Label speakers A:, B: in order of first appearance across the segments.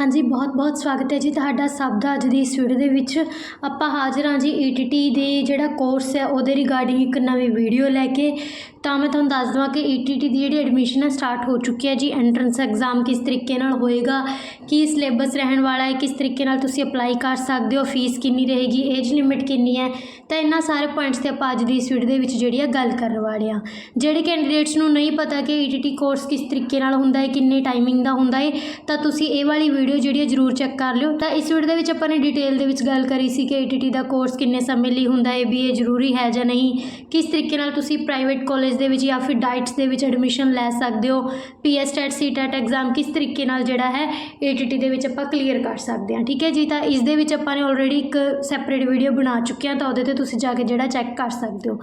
A: ਹਾਂਜੀ ਬਹੁਤ ਬਹੁਤ ਸਵਾਗਤ ਹੈ ਜੀ ਤੁਹਾਡਾ ਸਭ ਦਾ ਅੱਜ ਦੀ ਇਸ ਵੀਡੀਓ ਦੇ ਵਿੱਚ। ਆਪਾਂ ਹਾਜ਼ਰ ਹਾਂ ਜੀ ਈਟੀਟੀ ਦੇ ਜਿਹੜਾ ਕੋਰਸ ਹੈ, ਉਹਦੇ ਰਿਗਾਰਡਿੰਗ ਇੱਕ ਨਵੀਂ ਵੀਡੀਓ ਲੈ ਕੇ। ਤਾਂ ਮੈਂ ਤੁਹਾਨੂੰ ਦੱਸ ਦਵਾਂ ਕਿ ਈਟੀਟੀ ਦੀ ਜਿਹੜੀ ਐਡਮਿਸ਼ਨ ਹੈ ਸਟਾਰਟ ਹੋ ਚੁੱਕੀ ਹੈ ਜੀ ਐਂਟਰੈਂਸ ਐਗਜ਼ਾਮ ਕਿਸ ਤਰੀਕੇ ਨਾਲ ਹੋਏਗਾ, ਕੀ ਸਿਲੇਬਸ ਰਹਿਣ ਵਾਲਾ ਹੈ, ਕਿਸ ਤਰੀਕੇ ਨਾਲ ਤੁਸੀਂ ਅਪਲਾਈ ਕਰ ਸਕਦੇ ਹੋ ਫੀਸ ਕਿੰਨੀ ਰਹੇਗੀ ਏਜ ਲਿਮਿਟ ਕਿੰਨੀ ਹੈ, ਤਾਂ ਇਹਨਾਂ ਸਾਰੇ ਪੁਆਇੰਟਸ ਤੇ ਆਪਾਂ ਅੱਜ ਦੀ ਇਸ ਵੀਡੀਓ ਦੇ ਵਿੱਚ ਜਿਹੜੀ ਆ ਗੱਲ ਕਰਨ ਵਾਲੇ ਆ ਜਿਹੜੇ ਕੈਂਡੀਡੇਟਸ ਨੂੰ ਨਹੀਂ ਪਤਾ ਕਿ ਈਟੀਟੀ ਕੋਰਸ ਕਿਸ ਤਰੀਕੇ ਨਾਲ ਹੁੰਦਾ ਹੈ, ਕਿੰਨੇ ਟਾਈਮਿੰਗ ਦਾ ਹੁੰਦਾ ਹੈ, ਤਾਂ ਤੁਸੀਂ ਇਹ ਵਾਲੀ ਵੀਡੀਓ ਜਿਹੜੀ ਹੈ ਜ਼ਰੂਰ ਚੈੱਕ ਕਰ ਲਿਓ। ਤਾਂ ਇਸ ਵੀਡੀਓ ਦੇ ਵਿੱਚ ਆਪਾਂ ਨੇ ਡਿਟੇਲ ਦੇ ਵਿੱਚ ਗੱਲ ਕਰੀ ਸੀ ਕਿ ਈਟੀਟੀ ਦਾ ਕੋਰਸ ਕਿੰਨੇ ਸਮੇਂ ਲਈ ਹੁੰਦਾ ਹੈ ਬੀਏ ਜ਼ਰੂਰੀ ਹੈ ਜਾਂ ਨਹੀਂ, ਕਿਸ ਤਰੀਕੇ ਨਾਲ ਤੁਸੀਂ ਪ੍ਰਾਈਵੇਟ ਕਾਲਜ ਦੇ ਵਿੱਚ ਜਾਂ ਫਿਰ ਡਾਈਟਸ ਦੇ ਵਿੱਚ ਐਡਮਿਸ਼ਨ ਲੈ ਸਕਦੇ ਹੋ। ਪੀਐਸਟੈਟ ਸੀਟੈਟ ਐਗਜ਼ਾਮ ਕਿਸ ਤਰੀਕੇ ਨਾਲ ਜਿਹੜਾ ਹੈ ਏਟੀਟੀ ਦੇ ਵਿੱਚ ਆਪਾਂ ਕਲੀਅਰ ਕਰ ਸਕਦੇ ਹਾਂ, ਠੀਕ ਹੈ ਜੀ? ਤਾਂ ਇਸ ਦੇ ਵਿੱਚ ਆਪਾਂ ਨੇ ਆਲਰੇਡੀ ਇੱਕ ਸੈਪਰੇਟ ਵੀਡੀਓ ਬਣਾ ਚੁੱਕੇ ਹਾਂ, ਤਾਂ ਉਹਦੇ ਤੇ ਤੁਸੀਂ ਜਾ ਕੇ ਜਿਹੜਾ ਚੈੱਕ ਕਰ ਸਕਦੇ ਹੋ।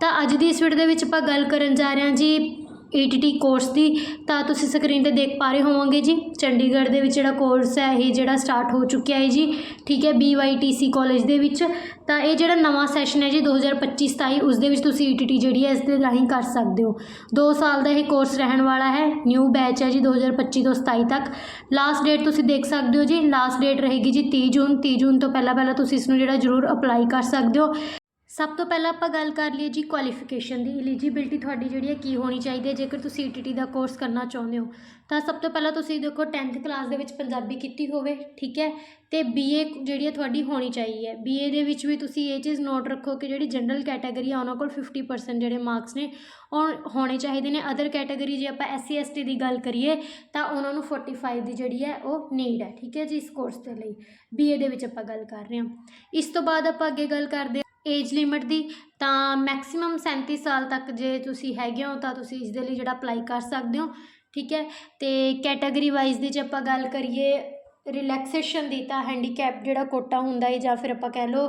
A: ਤਾਂ ਅੱਜ ਦੀ ਇਸ ਵੀਡੀਓ ਦੇ ਵਿੱਚ ਆਪਾਂ ਗੱਲ ਕਰਨ ਜਾ ਰਹੇ ਹਾਂ ਜੀ ਈਟੀਟੀ ਕੋਰਸ ਦੀ, ਤਾਂ ਤੁਸੀਂ ਸਕਰੀਨ ਤੇ ਦੇਖ ਪਾ ਰਹੇ ਹੋਵੋਗੇ ਜੀ। ਚੰਡੀਗੜ੍ਹ ਦੇ ਵਿੱਚ ਜਿਹੜਾ ਕੋਰਸ ਹੈ, ਇਹ ਜਿਹੜਾ ਸਟਾਰਟ ਹੋ ਚੁੱਕਿਆ ਹੈ ਜੀ। ਠੀਕ ਹੈ BYTC ਕਾਲਜ ਦੇ ਵਿੱਚ। ਤਾਂ ਇਹ ਜਿਹੜਾ ਨਵਾਂ ਸੈਸ਼ਨ ਹੈ ਜੀ 2025-27 ਉਸ ਦੇ ਵਿੱਚ ਤੁਸੀਂ ਈਟੀਟੀ ਜਿਹੜੀ ਹੈ, ਇਸ ਦੇ ਰਾਹੀਂ ਕਰ ਸਕਦੇ ਹੋ। 2 ਸਾਲ ਦਾ ਇਹ ਕੋਰਸ ਰਹਿਣ ਵਾਲਾ ਹੈ ਨਿਊ ਬੈਚ ਹੈ ਜੀ 2025 ਤੋਂ 27 ਤੱਕ। ਲਾਸਟ ਡੇਟ ਤੁਸੀਂ ਦੇਖ ਸਕਦੇ ਹੋ ਜੀ। ਲਾਸਟ ਡੇਟ ਰਹੇਗੀ ਜੀ 30 ਜੂਨ। 30 ਜੂਨ ਤੋਂ ਪਹਿਲਾਂ ਪਹਿਲਾਂ ਤੁਸੀਂ ਇਸ ਨੂੰ ਜਿਹੜਾ ਜ਼ਰੂਰ ਅਪਲਾਈ ਕਰ ਸਕਦੇ ਹੋ। ਸਭ ਤੋਂ ਪਹਿਲਾਂ ਆਪਾਂ ਗੱਲ ਕਰ ਲਈਏ ਜੀ ਕੁਆਲੀਫਿਕੇਸ਼ਨ ਦੀ। ਐਲੀਜੀਬਿਲਟੀ ਤੁਹਾਡੀ ਜਿਹੜੀ ਹੈ ਕੀ ਹੋਣੀ ਚਾਹੀਦੀ ਹੈ? ਜੇਕਰ ਤੁਸੀਂ ਈਟੀਟੀ ਦਾ ਕੋਰਸ ਕਰਨਾ ਚਾਹੁੰਦੇ ਹੋ, ਤਾਂ ਸਭ ਤੋਂ ਪਹਿਲਾਂ ਤੁਸੀਂ ਦੇਖੋ 10th ਕਲਾਸ ਦੇ ਵਿੱਚ ਪੰਜਾਬੀ ਕੀਤੀ ਹੋਵੇ, ਠੀਕ ਹੈ? ਤੇ ਬੀਏ ਜਿਹੜੀ ਹੈ ਤੁਹਾਡੀ ਹੋਣੀ ਚਾਹੀਦੀ ਹੈ। ਬੀਏ ਦੇ ਵਿੱਚ ਵੀ ਤੁਸੀਂ ਇਹ ਚੀਜ਼ ਨੋਟ ਰੱਖੋ ਕਿ ਜਿਹੜੀ ਜਨਰਲ ਕੈਟਾਗਰੀ ਆ, ਉਹਨਾਂ ਕੋਲ 50% ਜਿਹੜੇ ਮਾਰਕਸ ਨੇ, ਉਹ ਹੋਣੇ ਚਾਹੀਦੇ ਨੇ। ਅਦਰ ਕੈਟਾਗਰੀ ਜੇ ਆਪਾਂ ਐਸਸੀ ਐਸਟੀ ਦੀ ਗੱਲ ਕਰੀਏ, ਤਾਂ ਉਹਨਾਂ ਨੂੰ 45 ਦੀ ਜਿਹੜੀ ਹੈ ਉਹ ਨੀਡ ਹੈ, ਠੀਕ ਹੈ ਜੀ, ਇਸ ਕੋਰਸ ਦੇ ਲਈ। ਬੀਏ ਦੇ ਵਿੱਚ ਆਪਾਂ ਗੱਲ ਕਰ ਰਹੇ ਹਾਂ। ਇਸ ਤੋਂ ਬਾਅਦ ਆਪਾਂ ਅੱਗੇ ਗੱਲ ਕਰਦੇ ਏਜ ਲਿਮਿਟ ਦੀ, ਤਾਂ ਮੈਕਸਿਮਮ 37 ਸਾਲ ਤੱਕ ਜੇ ਤੁਸੀਂ ਹੈਗੇ ਹੋ, ਤਾਂ ਤੁਸੀਂ ਇਸ ਦੇ ਲਈ ਜਿਹੜਾ ਅਪਲਾਈ ਕਰ ਸਕਦੇ ਹੋ, ਠੀਕ ਹੈ? ਤੇ ਕੈਟਾਗਰੀ ਵਾਈਜ਼ ਦੀ ਜੇ ਆਪਾਂ ਗੱਲ ਕਰੀਏ ਰਿਲੈਕਸੇਸ਼ਨ ਦੀ, ਤਾਂ ਹੈਂਡੀਕੈਪ ਜਿਹੜਾ ਕੋਟਾ ਹੁੰਦਾ ਹੈ ਜਾਂ ਫਿਰ ਆਪਾਂ ਕਹਿ ਲਓ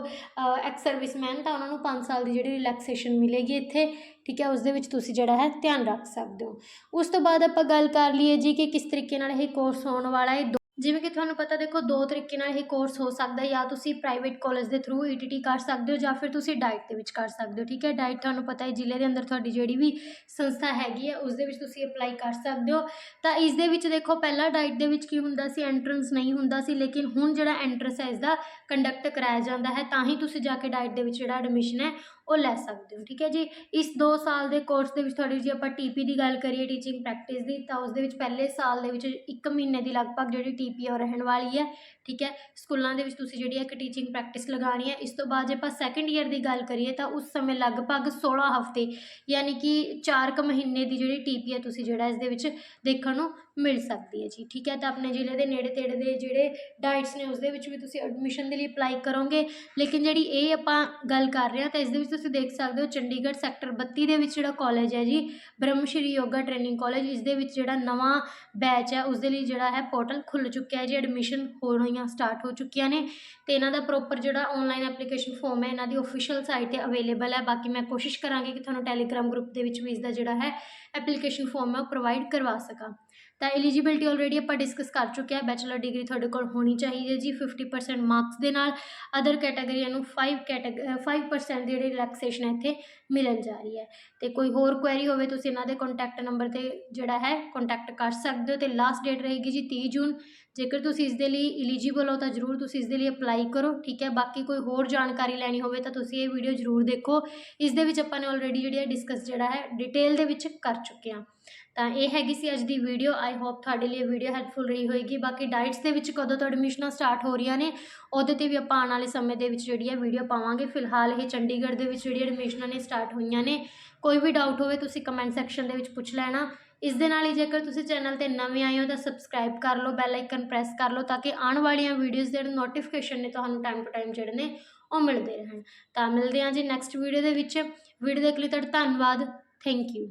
A: ਐਕਸ ਸਰਵਿਸਮੈਨ ਤਾਂ ਉਹਨਾਂ ਨੂੰ 5 ਸਾਲ ਦੀ ਜਿਹੜੀ ਰਿਲੈਕਸੇਸ਼ਨ ਮਿਲੇਗੀ ਇੱਥੇ, ਠੀਕ ਹੈ? ਉਸ ਦੇ ਵਿੱਚ ਤੁਸੀਂ ਜਿਹੜਾ ਹੈ ਧਿਆਨ ਰੱਖ ਸਕਦੇ ਹੋ। ਉਸ ਤੋਂ ਬਾਅਦ ਆਪਾਂ ਗੱਲ ਕਰ ਲਈਏ ਜੀ ਕਿ ਕਿਸ ਤਰੀਕੇ ਨਾਲ ਇਹ ਕੋਰਸ ਹੋਣ ਵਾਲਾ ਹੈ ਜਿਵੇਂ ਕਿ ਤੁਹਾਨੂੰ ਪਤਾ ਦੇਖੋ, ਦੋ ਤਰੀਕੇ ਨਾਲ ਇਹ ਕੋਰਸ ਹੋ ਸਕਦਾ ਜਾਂ ਤੁਸੀਂ ਪ੍ਰਾਈਵੇਟ ਕਾਲਜ ਦੇ ਥਰੂ ਈਟੀਟੀ ਕਰ ਸਕਦੇ ਹੋ ਜਾਂ ਫਿਰ ਤੁਸੀਂ ਡਾਈਟ ਦੇ ਵਿੱਚ ਕਰ ਸਕਦੇ ਹੋ, ਠੀਕ ਹੈ? ਡਾਈਟ ਤੁਹਾਨੂੰ ਪਤਾ ਹੈ, ਜ਼ਿਲ੍ਹੇ ਦੇ ਅੰਦਰ ਤੁਹਾਡੀ ਜਿਹੜੀ ਵੀ ਸੰਸਥਾ ਹੈਗੀ ਹੈ ਉਸ ਦੇ ਵਿੱਚ ਤੁਸੀਂ ਅਪਲਾਈ ਕਰ ਸਕਦੇ ਹੋ। ਤਾਂ ਇਸ ਦੇ ਵਿੱਚ ਦੇਖੋ, ਪਹਿਲਾਂ ਡਾਈਟ ਦੇ ਵਿੱਚ ਕੀ ਹੁੰਦਾ ਸੀ? ਐਂਟਰੈਂਸ ਨਹੀਂ ਹੁੰਦਾ ਸੀ, ਲੇਕਿਨ ਹੁਣ ਜਿਹੜਾ ਐਂਟਰੈਂਸ ਹੈ ਇਸ ਦਾ ਕੰਡਕਟ ਕਰਾਇਆ ਜਾਂਦਾ ਹੈ। ਤਾਂ ਹੀ ਤੁਸੀਂ ਜਾ ਕੇ ਡਾਈਟ ਦੇ ਵਿੱਚ ਜਿਹੜਾ ਐਡਮਿਸ਼ਨ ਹੈ ਉਹ ਲੈ ਸਕਦੇ ਹੋ, ਠੀਕ ਹੈ ਜੀ? ਇਸ 2 ਸਾਲ ਦੇ ਕੋਰਸ ਦੇ ਵਿੱਚ ਤੁਹਾਡੀ ਜੇ ਆਪਾਂ ਟੀਪੀ ਦੀ ਗੱਲ ਕਰੀਏ ਟੀਚਿੰਗ ਪ੍ਰੈਕਟਿਸ ਦੀ, ਤਾਂ ਉਸ ਦੇ ਵਿੱਚ ਪਹਿਲੇ ਸਾਲ ਦੇ ਵਿੱਚ 1 ਮਹੀਨੇ ਦੀ ਲਗਭਗ ਜਿਹੜੀ ਟੀਪੀ ਉਹ ਰਹਿਣ ਵਾਲੀ ਹੈ। ਠੀਕ ਹੈ? ਸਕੂਲਾਂ ਦੇ ਵਿੱਚ ਤੁਸੀਂ ਜਿਹੜੀ ਹੈ ਇੱਕ ਟੀਚਿੰਗ ਪ੍ਰੈਕਟਿਸ ਲਗਾਣੀ ਹੈ, ਇਸ ਤੋਂ ਬਾਅਦ ਜੇ ਆਪਾਂ ਸੈਕੰਡ ਈਅਰ ਦੀ ਗੱਲ ਕਰੀਏ ਤਾਂ ਉਸ ਸਮੇਂ ਲਗਭਗ 16 ਹਫ਼ਤੇ ਯਾਨੀ ਕਿ 4 ਕੁ ਮਹੀਨੇ ਦੀ ਜਿਹੜੀ ਟੀਪੀ ਹੈ ਤੁਸੀਂ ਜਿਹੜਾ ਇਸ ਦੇ ਵਿੱਚ ਦੇਖਣ ਨੂੰ ਮਿਲ ਸਕਦੀ ਹੈ ਜੀ, ਠੀਕ ਹੈ? ਤਾਂ ਆਪਣੇ ਜ਼ਿਲ੍ਹੇ ਦੇ ਨੇੜੇ ਤੇੜੇ ਦੇ ਜਿਹੜੇ ਡਾਈਟਸ ਨੇ ਉਸ ਦੇ ਵਿੱਚ ਵੀ ਤੁਸੀਂ ਐਡਮਿਸ਼ਨ ਦੇ ਲਈ ਅਪਲਾਈ ਕਰੋਗੇ। ਲੇਕਿਨ ਜਿਹੜੀ ਇਹ ਆਪਾਂ ਗੱਲ ਕਰ ਰਹੇ ਹਾਂ ਤਾਂ ਇਸ ਦੇ ਵਿੱਚ ਤੁਸੀਂ ਦੇਖ ਸਕਦੇ ਹੋ ਚੰਡੀਗੜ੍ਹ ਸੈਕਟਰ 32 ਦੇ ਵਿੱਚ ਜਿਹੜਾ ਕਾਲਜ ਹੈ ਜੀ ਬ੍ਰਹਮ ਸ਼੍ਰੀ ਯੋਗਾ ਟ੍ਰੇਨਿੰਗ ਕਾਲਜ ਇਸ ਦੇ ਵਿੱਚ ਜਿਹੜਾ ਨਵਾਂ ਬੈਚ ਹੈ, ਉਸ ਦੇ ਲਈ ਜਿਹੜਾ ਹੈ ਪੋਰਟਲ ਖੁੱਲ ਚੁੱਕਿਆ ਹੈ ਜੀ ਐਡਮਿਸ਼ਨ ਹੋ ਰਹੀਆਂ ਸਟਾਰਟ ਹੋ ਚੁੱਕੀਆਂ ਨੇ ਤੇ ਇਹਨਾਂ ਦਾ ਪ੍ਰੋਪਰ ਜਿਹੜਾ ਆਨਲਾਈਨ ਐਪਲੀਕੇਸ਼ਨ ਫਾਰਮ ਹੈ, ਇਹਨਾਂ ਦੀ ਅਫੀਸ਼ੀਅਲ ਸਾਈਟ ਤੇ ਅਵੇਲੇਬਲ ਹੈ। ਬਾਕੀ ਮੈਂ ਕੋਸ਼ਿਸ਼ ਕਰਾਂਗੀ ਕਿ ਤੁਹਾਨੂੰ ਟੈਲੀਗ੍ਰਾਮ ਗਰੁੱਪ ਦੇ ਵਿੱਚ ਵੀ ਇਸ ਦਾ ਜਿਹੜਾ ਹੈ ਐਪਲੀਕੇਸ਼ਨ ਫਾਰਮ ਹੈ ਉਹ ਪ੍ਰੋਵਾਈਡ ਕਰਵਾ ਸਕਾਂ। ਤਾਂ ਐਲੀਜੀਬਿਲਟੀ ਆਲਰੇਡੀ ਆਪਾਂ ਡਿਸਕਸ ਕਰ ਚੁੱਕੇ ਆ ਬੈਚਲਰ ਡਿਗਰੀ ਤੁਹਾਡੇ ਕੋਲ ਹੋਣੀ ਚਾਹੀਦੀ ਹੈ ਜੀ 50% ਮਾਰਕਸ ਦੇ ਨਾਲ। ਅਦਰ ਕੈਟਾਗਰੀਆਂ ਨੂੰ 5 ਕੈਟਾਗ 5% ਦੀ ਜਿਹੜੀ ਰਿਲੈਕਸੇਸ਼ਨ ਹੈ ਇੱਥੇ ਮਿਲਣ ਜਾ ਰਹੀ ਹੈ। ਤੇ ਕੋਈ ਹੋਰ ਕੁਐਰੀ ਹੋਵੇ, ਤੁਸੀਂ ਇਹਨਾਂ ਦੇ ਕੰਟੈਕਟ ਨੰਬਰ ਤੇ ਜਿਹੜਾ ਹੈ ਕੰਟੈਕਟ ਕਰ ਸਕਦੇ ਹੋ। ਤੇ ਲਾਸਟ ਡੇਟ ਰਹੇਗੀ ਜੀ 30 ਜੂਨ। ਜੇਕਰ ਤੁਸੀਂ ਇਸ ਦੇ ਲਈ ਐਲੀਜੀਬਲ ਹੋ, ਤਾਂ ਜ਼ਰੂਰ ਤੁਸੀਂ ਇਸ ਦੇ ਲਈ ਅਪਲਾਈ ਕਰੋ, ਠੀਕ ਹੈ? ਬਾਕੀ ਕੋਈ ਹੋਰ ਜਾਣਕਾਰੀ ਲੈਣੀ ਹੋਵੇ, ਤਾਂ ਤੁਸੀਂ ਇਹ ਵੀਡੀਓ ਜ਼ਰੂਰ ਦੇਖੋ। ਇਸ ਦੇ ਵਿੱਚ ਆਪਾਂ ਨੇ ਆਲਰੇਡੀ ਜਿਹੜੀ ਹੈ ਡਿਸਕਸ ਜਿਹੜਾ ਹੈ ਡਿਟੇਲ ਦੇ ਵਿੱਚ ਕਰ ਚੁੱਕੇ ਹਾਂ। ਤਾਂ ਇਹ ਹੈਗੀ ਸੀ ਅੱਜ ਦੀ ਵੀਡੀਓ ਆਈ ਹੋਪ ਤੁਹਾਡੇ ਲਈ ਵੀਡੀਓ ਹੈਲਪਫੁਲ ਰਹੀ ਹੋਏਗੀ। ਬਾਕੀ ਡਾਈਟਸ ਦੇ ਵਿੱਚ ਕਦੋਂ ਤੋਂ ਐਡਮਿਸ਼ਨਾਂ ਸਟਾਰਟ ਹੋ ਰਹੀਆਂ ਨੇ, ਉਹਦੇ ਤੇ ਵੀ ਆਪਾਂ ਆਉਣ ਵਾਲੇ ਸਮੇਂ ਦੇ ਵਿੱਚ ਜਿਹੜੀ ਹੈ ਵੀਡੀਓ ਪਾਵਾਂਗੇ। ਫਿਲਹਾਲ ਇਹ ਚੰਡੀਗੜ੍ਹ ਦੇ ਵਿੱਚ ਜਿਹੜੀ ਐਡਮਿਸ਼ਨਾਂ ਨੇ ਸਟਾਰਟ ਹੋਈਆਂ ਨੇ। ਕੋਈ ਵੀ ਡਾਊਟ ਹੋਵੇ, ਤੁਸੀਂ ਕਮੈਂਟ ਸੈਕਸ਼ਨ ਦੇ ਵਿੱਚ ਪੁੱਛ ਲੈਣਾ। ਇਸ ਦੇ ਨਾਲ ਹੀ ਜੇਕਰ ਤੁਸੀਂ ਚੈਨਲ ਤੇ ਨਵੇਂ ਆਏ ਹੋ, ਤਾਂ ਸਬਸਕ੍ਰਾਈਬ ਕਰ ਲਓ ਬੈਲ ਆਈਕਨ ਪ੍ਰੈਸ ਕਰ ਲਓ, ਤਾਂ ਕਿ ਆਉਣ ਵਾਲੀਆਂ ਵੀਡੀਓਜ਼ ਦੇ ਨੋਟੀਫਿਕੇਸ਼ਨ ਨੇ ਤੁਹਾਨੂੰ ਟਾਈਮ ਟੂ ਟਾਈਮ ਜਿਹੜੇ ਨੇ, ਉਹ ਮਿਲਦੇ ਰਹਿਣ। ਤਾਂ ਮਿਲਦੇ ਹਾਂ ਜੀ ਨੈਕਸਟ ਵੀਡੀਓ ਦੇ ਵਿੱਚ। ਵੀਡੀਓ ਦੇਖਣ ਲਈ ਤੁਹਾਡਾ ਧੰਨਵਾਦ। Thank you